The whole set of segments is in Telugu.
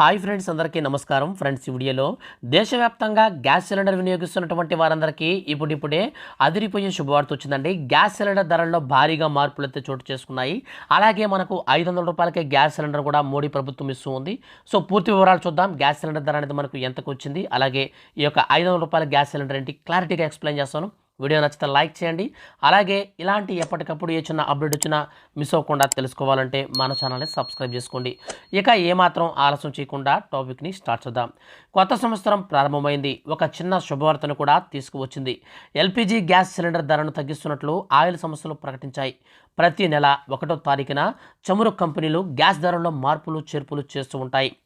హాయ్ ఫ్రెండ్స్ అందరికీ నమస్కారం. ఫ్రెండ్స్ ఈ వీడియోలో దేశవ్యాప్తంగా గ్యాస్ సిలిండర్ వినియోగిస్తున్నటువంటి వారందరికీ ఇప్పుడిప్పుడే అదిరిపోయే శుభవార్త వచ్చిందండి. గ్యాస్ సిలిండర్ ధరల్లో భారీగా మార్పులు అయితే చోటు చేసుకున్నాయి. అలాగే మనకు ఐదు వందల రూపాయలకే గ్యాస్ సిలిండర్ కూడా మోడీ ప్రభుత్వం ఇస్తూ ఉంది. సో పూర్తి వివరాలు చూద్దాం. గ్యాస్ సిలిండర్ ధర అనేది మనకు ఎంతకు వచ్చింది? అలాగే ఈ యొక్క ఐదు వందల రూపాయల గ్యాస్ సిలిండర్ ఏంటి? క్లారిటీగా ఎక్స్ప్లెయిన్ చేస్తాను. వీడియో నచ్చితే లైక్ చేయండి. అలాగే ఇలాంటి ఎప్పటికప్పుడు ఏ చిన్న అప్డేట్ వచ్చినా మిస్ అవ్వకుండా తెలుసుకోవాలంటే మన ఛానల్ని సబ్స్క్రైబ్ చేసుకోండి. ఇక ఏమాత్రం ఆలస్యం చేయకుండా టాపిక్ని స్టార్ట్ చేద్దాం. కొత్త సంవత్సరం ప్రారంభమైంది. ఒక చిన్న శుభవార్తను కూడా తీసుకువచ్చింది. ఎల్పిజి గ్యాస్ సిలిండర్ ధరను తగ్గిస్తున్నట్లు ఆయిల్ సంస్థలు ప్రకటించాయి. ప్రతి నెల ఒకటో తారీఖున చమురు కంపెనీలు గ్యాస్ ధరల్లో మార్పులు చేర్పులు చేస్తూ ఉంటాయి.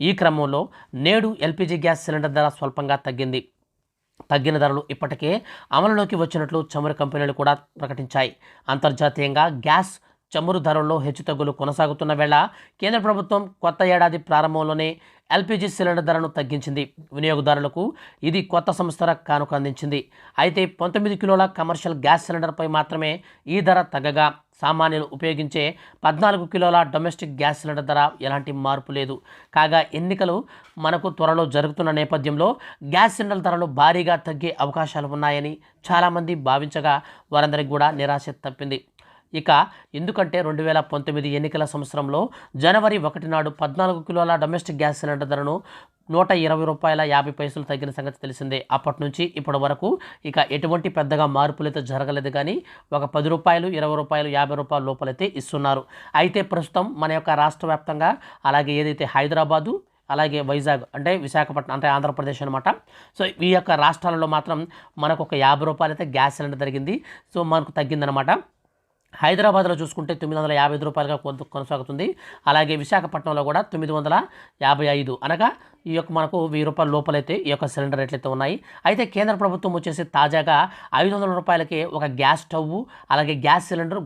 ఈ క్రమంలో నేడు ఎల్పిజి గ్యాస్ సిలిండర్ ధర స్వల్పంగా తగ్గింది. తగ్గిన ధరలు ఇప్పటికే అమలులోకి వచ్చినట్లు చమురు కంపెనీలు కూడా ప్రకటించాయి. అంతర్జాతీయంగా గ్యాస్ చమురు ధరల్లో హెచ్చుతగ్గులు కొనసాగుతున్న వేళ కేంద్ర ప్రభుత్వం కొత్త ఏడాది ప్రారంభంలోనే ఎల్పిజి సిలిండర్ ధరను తగ్గించింది. వినియోగదారులకు ఇది కొత్త సంస్థల కానుక అందించింది. అయితే పంతొమ్మిది కిలోల కమర్షియల్ గ్యాస్ సిలిండర్పై మాత్రమే ఈ ధర తగ్గగా సామాన్యులు ఉపయోగించే పద్నాలుగు కిలోల డొమెస్టిక్ గ్యాస్ సిలిండర్ ధర ఎలాంటి మార్పు లేదు. కాగా ఎన్నికలు మనకు త్వరలో జరుగుతున్న నేపథ్యంలో గ్యాస్ సిలిండర్ ధరలు భారీగా తగ్గే అవకాశాలు ఉన్నాయని చాలామంది భావించగా వారందరికీ కూడా నిరాశ తప్పింది. ఇక ఎందుకంటే రెండు వేల పంతొమ్మిది ఎన్నికల సంవత్సరంలో జనవరి ఒకటి నాడు పద్నాలుగు కిలోల డొమెస్టిక్ గ్యాస్ సిలిండర్ ధరను నూట ఇరవై రూపాయల యాభై పైసలు తగ్గిన సంగతి తెలిసిందే. అప్పటి నుంచి ఇప్పటి వరకు ఇక ఎటువంటి పెద్దగా మార్పులైతే జరగలేదు కానీ ఒక పది రూపాయలు ఇరవై రూపాయలు యాభై రూపాయల లోపలైతే ఇస్తున్నారు. అయితే ప్రస్తుతం మన యొక్క రాష్ట్ర వ్యాప్తంగా అలాగే ఏదైతే హైదరాబాదు అలాగే వైజాగ్ అంటే విశాఖపట్నం అంటే ఆంధ్రప్రదేశ్ అనమాట సో ఈ యొక్క రాష్ట్రాలలో మాత్రం మనకు ఒక యాభై రూపాయలు అయితే గ్యాస్ సిలిండర్ జరిగింది సో మనకు తగ్గిందనమాట హైదరాబాద్లో చూసుకుంటే తొమ్మిది వందల యాభై ఐదు రూపాయలుగా కొనసాగుతుంది. అలాగే విశాఖపట్నంలో కూడా తొమ్మిది వందల యాభై ఐదు. అనగా ఈ యొక్క మనకు వెయ్యి రూపాయల లోపలైతే ఈ యొక్క సిలిండర్ రేట్లయితే ఉన్నాయి. అయితే కేంద్ర ప్రభుత్వం వచ్చేసి తాజాగా ఐదు వందల రూపాయలకి ఒక గ్యాస్ స్టవ్ అలాగే గ్యాస్ సిలిండర్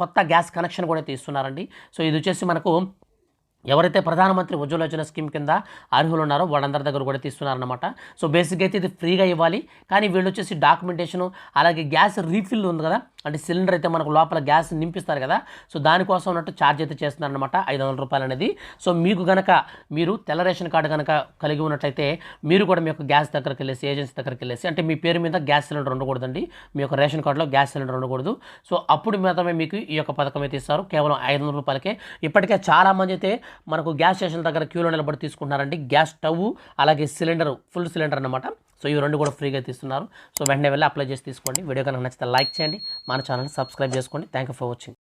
కొత్త గ్యాస్ కనెక్షన్ కూడా అయితే ఇస్తున్నారండి. సో ఇది వచ్చేసి మనకు ఎవరైతే ప్రధానమంత్రి ఉజ్వల యోజన స్కీమ్ కింద అర్హులు ఉన్నారో వాళ్ళందరి దగ్గర కూడా తీస్తున్నారనమాట సో బేసిక్గా అయితే ఇది ఫ్రీగా ఇవ్వాలి. కానీ వీళ్ళు వచ్చేసి డాక్యుమెంటేషను అలాగే గ్యాస్ రీఫిల్ ఉంది కదా అంటే సిలిండర్ అయితే మనకు లోపల గ్యాస్ నింపిస్తారు కదా సో దానికోసం ఉన్నట్టు ఛార్జ్ అయితే చేస్తున్నారనమాట ఐదు వందల రూపాయలు అనేది. సో మీకు కనుక మీరు తెల్ల రేషన్ కార్డు కనుక కలిగి ఉన్నట్టయితే మీరు కూడా మీ యొక్క గ్యాస్ దగ్గరికి వెళ్ళేసి ఏజెన్సీ దగ్గరికి వెళ్ళేసి అంటే మీ పేరు మీద గ్యాస్ సిలిండర్ ఉండకూడదండి. మీ యొక్క రేషన్ కార్డులో గ్యాస్ సిలిండర్ ఉండకూడదు. సో అప్పుడు మాత్రమే మీకు ఈ యొక్క పథకం అయితే ఇస్తారు. కేవలం ఐదు వందల రూపాయలకే. ఇప్పటికే చాలా మంది అయితే మనకు గ్యాస్ స్టేషన్ దగ్గర క్యూలో నిలబడి తీసుకుంటున్నారండి. గ్యాస్ స్టవ్ అలాగే సిలిండర్ ఫుల్ సిలిండర్ అనమాట సో ఇవి రెండు కూడా ఫ్రీగా తీస్తున్నారు. సో వెంటనే వెళ్ళి అప్లై చేసి తీసుకోండి. వీడియో కనుక నచ్చితే లైక్ చేయండి. మన ఛానల్ సబ్స్క్రైబ్ చేసుకోండి. Thank you for watching